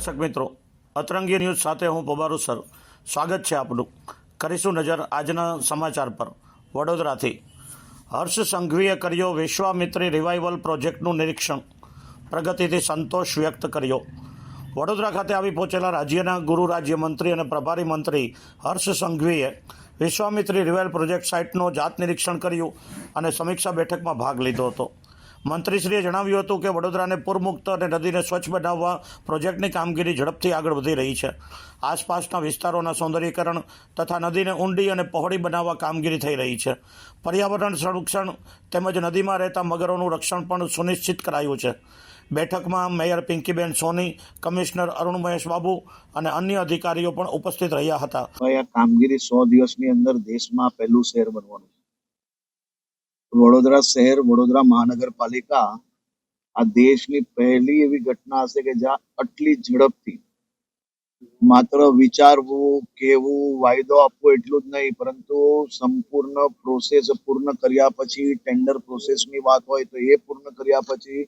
દર્શક મિત્રો, અતરંગી ન્યૂઝ સાથે હું પબારુ સર. સ્વાગત છે આપનું. કરીશું નજર આજના સમાચાર પર. વડોદરાથી. હર્ષ સંઘવીએ કર્યો વિશ્વામિત્રી રિવાઇવલ પ્રોજેક્ટનું નિરીક્ષણ. પ્રગતિથી સંતોષ વ્યક્ત કર્યો. વડોદરા ખાતે આવી પહોંચેલા રાજ્યના ગૃહ રાજ્યમંત્રી અને પ્રભારી મંત્રી હર્ષ સંઘવીએ વિશ્વામિત્રી રિવાઇલ પ્રોજેક્ટ સાઇટનું જાત નિરીક્ષણ કર્યું અને સમીક્ષા બેઠકમાં ભાગ લીધો હતો. મંત્રીશ્રીએ જણાવ્યું હતું કે વડોદરાને પૂરમુક્ત અને નદીને સ્વચ્છ બનાવવા પ્રોજેક્ટની કામગીરી ઝડપથી આગળ વધી રહી છે. આસપાસના વિસ્તારોના સૌંદર્યીકરણ તથા નદીને ઊંડી અને પહોળી બનાવવા કામગીરી થઈ રહી છે. પર્યાવરણ સંરક્ષણ તેમજ નદીમાં રહેતા મગરોનું રક્ષણ પણ સુનિશ્ચિત કરાયું છે. બેઠકમાં મેયર પિંકીબેન સોની, કમિશનર અરુણ મહેશ બાબુ અને અન્ય અધિકારીઓ પણ ઉપસ્થિત રહ્યા હતા. કામગીરી સો દિવસની અંદર દેશમાં પહેલું શહેર બનવાનું વડોદરા શહેર, વડોદરા મહાનગરપાલિકા આ દેશની પહેલી એવી ઘટના હશે કે જ્યાં આટલી ઝડપથી માત્ર વિચારવું કેવું વાયદો આપવો એટલું જ નહીં, પરંતુ સંપૂર્ણ પ્રોસેસ પૂર્ણ કર્યા પછી ટેન્ડર પ્રોસેસની વાત હોય તો એ પૂર્ણ કર્યા પછી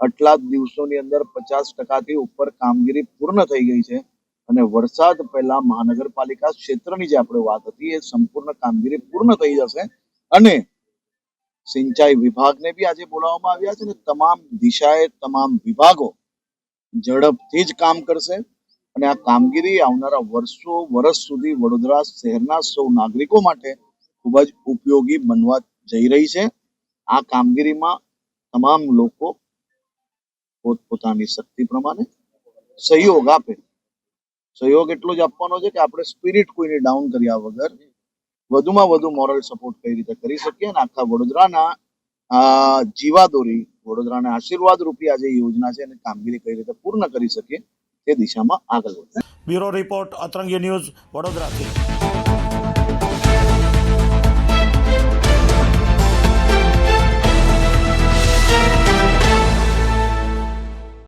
આટલા જ દિવસોની અંદર પચાસ ટકાથી ઉપર કામગીરી પૂર્ણ થઈ ગઈ છે. અને વરસાદ પહેલા મહાનગરપાલિકા ક્ષેત્રની જે આપણે વાત હતી, એ સંપૂર્ણ કામગીરી પૂર્ણ થઈ જશે. અને સિંચાઈ વિભાગને બી આજે બોલાવવામાં આવ્યા છે ને તમામ દિશાએ તમામ વિભાગો ઝડપથી જ કામ કરશે. અને આ કામગીરી આવનારા વર્ષો, વર્ષ સુધી વડોદરા શહેરના સૌ નાગરિકો માટે ખૂબ જ ઉપયોગી બનવા જઈ રહી છે. આ કામગીરીમાં તમામ લોકો પોતપોતાની શક્તિ પ્રમાણે સહયોગ આપે. સહયોગ એટલો જ આપવાનો છે કે આપણે સ્પિરિટ કોઈને ડાઉન કર્યા વગર વધુમાં વધુ મોરલ સપોર્ટ કઈ રીતે કરી શકીએ અને આખા વડોદરાના જીવાદોરી, વડોદરાના આશીર્વાદ રૂપી જે યોજના છે અને કામગીરી કઈ રીતે પૂર્ણ કરી શકીએ તે દિશામાં આગળ વધે બ્યુરો રિપોર્ટ, અતરંગી ન્યૂઝ, વડોદરાથી.